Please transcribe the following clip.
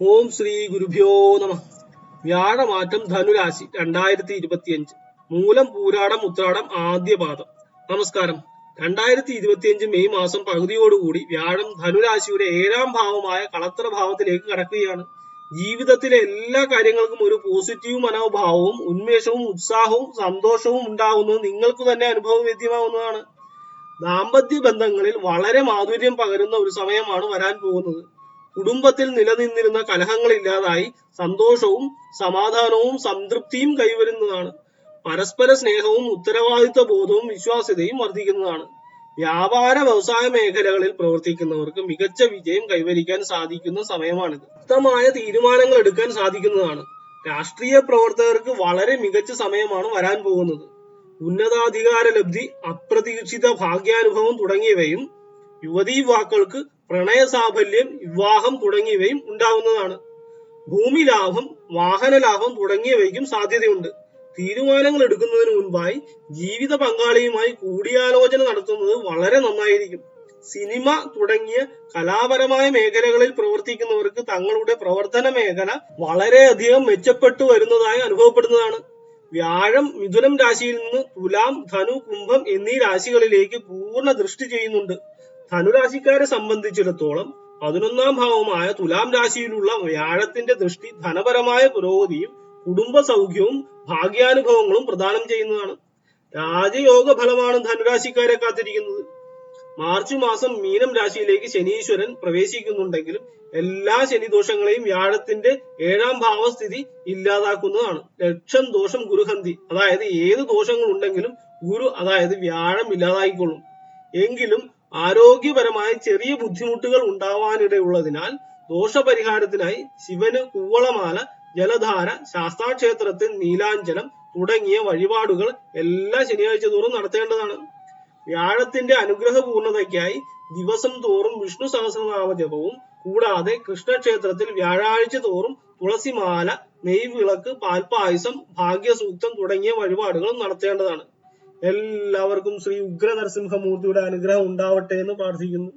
ഓം ശ്രീ ഗുരുഭ്യോ നമ. വ്യാഴമാറ്റം ധനുരാശി രണ്ടായിരത്തി ഇരുപത്തിയഞ്ച് മൂലം പൂരാടം ഉത്രാടം ആദ്യ പാദം. നമസ്കാരം. രണ്ടായിരത്തി ഇരുപത്തിയഞ്ച് മെയ് മാസം പകുതിയോടുകൂടി വ്യാഴം ധനുരാശിയുടെ ഏഴാം ഭാവമായ കളത്ര ഭാവത്തിലേക്ക് കടക്കുകയാണ്. ജീവിതത്തിലെ എല്ലാ കാര്യങ്ങൾക്കും ഒരു പോസിറ്റീവ് മനോഭാവവും ഉന്മേഷവും ഉത്സാഹവും സന്തോഷവും ഉണ്ടാകുന്നത് നിങ്ങൾക്ക് തന്നെ അനുഭവവേദ്യമാവുന്നതാണ്. ദാമ്പത്യ ബന്ധങ്ങളിൽ വളരെ മാധുര്യം പകരുന്ന ഒരു സമയമാണ് വരാൻ പോകുന്നത്. കുടുംബത്തിൽ നിലനിന്നിരുന്ന കലഹങ്ങൾ ഇല്ലാതായി സന്തോഷവും സമാധാനവും സംതൃപ്തിയും കൈവരുന്നതാണ്. പരസ്പര സ്നേഹവും ഉത്തരവാദിത്വ ബോധവും വിശ്വാസ്യതയും വർദ്ധിക്കുന്നതാണ്. വ്യാപാര വ്യവസായ മേഖലകളിൽ പ്രവർത്തിക്കുന്നവർക്ക് മികച്ച വിജയം കൈവരിക്കാൻ സാധിക്കുന്ന സമയമാണിത്. വ്യക്തമായ തീരുമാനങ്ങൾ എടുക്കാൻ സാധിക്കുന്നതാണ്. രാഷ്ട്രീയ പ്രവർത്തകർക്ക് വളരെ മികച്ച സമയമാണ് വരാൻ പോകുന്നത്. ഉന്നതാധികാര ലബ്ധി അപ്രതീക്ഷിത ഭാഗ്യാനുഭവം തുടങ്ങിയവയും യുവതീ യുവാക്കൾക്ക് പ്രണയ സാഫല്യം വിവാഹം തുടങ്ങിയവയും ഉണ്ടാകുന്നതാണ് ഭൂമി ലാഭം വാഹന ലാഭം തുടങ്ങിയവയ്ക്കും സാധ്യതയുണ്ട്. തീരുമാനങ്ങൾ എടുക്കുന്നതിന് മുൻപായി ജീവിത പങ്കാളിയുമായി കൂടിയാലോചന നടത്തുന്നത് വളരെ നന്നായിരിക്കും. സിനിമ തുടങ്ങിയ കലാപരമായ മേഖലകളിൽ പ്രവർത്തിക്കുന്നവർക്ക് തങ്ങളുടെ പ്രവർത്തന മേഖല വളരെയധികം മെച്ചപ്പെട്ടു വരുന്നതായി അനുഭവപ്പെടുന്നതാണ്. വ്യാഴം മിഥുനം രാശിയിൽ നിന്ന് തുലാം ധനു കുംഭം എന്നീ രാശികളിലേക്ക് പൂർണ ദൃഷ്ടി ചെയ്യുന്നുണ്ട്. ധനുരാശിക്കാരെ സംബന്ധിച്ചിടത്തോളം പതിനൊന്നാം ഭാവമായ തുലാം രാശിയിലുള്ള വ്യാഴത്തിന്റെ ദൃഷ്ടി ധനപരമായ പുരോഗതിയും കുടുംബ സൗഖ്യവും ഭാഗ്യാനുഭവങ്ങളും പ്രദാനം ചെയ്യുന്നതാണ്. രാജയോഗ ഫലമാണ് ധനുരാശിക്കാരെ കാത്തിരിക്കുന്നത്. മാർച്ച് മാസം മീനം രാശിയിലേക്ക് ശനീശ്വരൻ പ്രവേശിക്കുന്നുണ്ടെങ്കിലും എല്ലാ ശനി ദോഷങ്ങളെയും വ്യാഴത്തിന്റെ ഏഴാം ഭാവസ്ഥിതി ഇല്ലാതാക്കുന്നതാണ്. ലക്ഷം ദോഷം ഗുരുഹന്തി അതായത് ഏത് ദോഷങ്ങൾ ഉണ്ടെങ്കിലും ഗുരു അതായത് വ്യാഴം ഇല്ലാതായിക്കൊള്ളും. എങ്കിലും ആരോഗ്യപരമായ ചെറിയ ബുദ്ധിമുട്ടുകൾ ഉണ്ടാവാനിടയുള്ളതിനാൽ ദോഷപരിഹാരത്തിനായി ശിവന് കൂവളമാല ജലധാര ശാസ്താക്ഷേത്രത്തിൽ നീലാഞ്ചലം തുടങ്ങിയ വഴിപാടുകൾ എല്ലാ ശനിയാഴ്ച തോറും നടത്തേണ്ടതാണ്. വ്യാഴത്തിന്റെ അനുഗ്രഹ പൂർണതയ്ക്കായി ദിവസം തോറും വിഷ്ണു സഹസ്രനാമ ജപവും കൂടാതെ കൃഷ്ണക്ഷേത്രത്തിൽ വ്യാഴാഴ്ച തോറും തുളസിമാല നെയ്വിളക്ക് പാൽപായസം ഭാഗ്യസൂക്തം തുടങ്ങിയ വഴിപാടുകളും നടത്തേണ്ടതാണ്. എല്ലാവർക്കും ശ്രീ ഉഗ്ര നരസിംഹമൂർത്തിയുടെ അനുഗ്രഹം ഉണ്ടാവട്ടെ എന്ന് പ്രാർത്ഥിക്കുന്നു.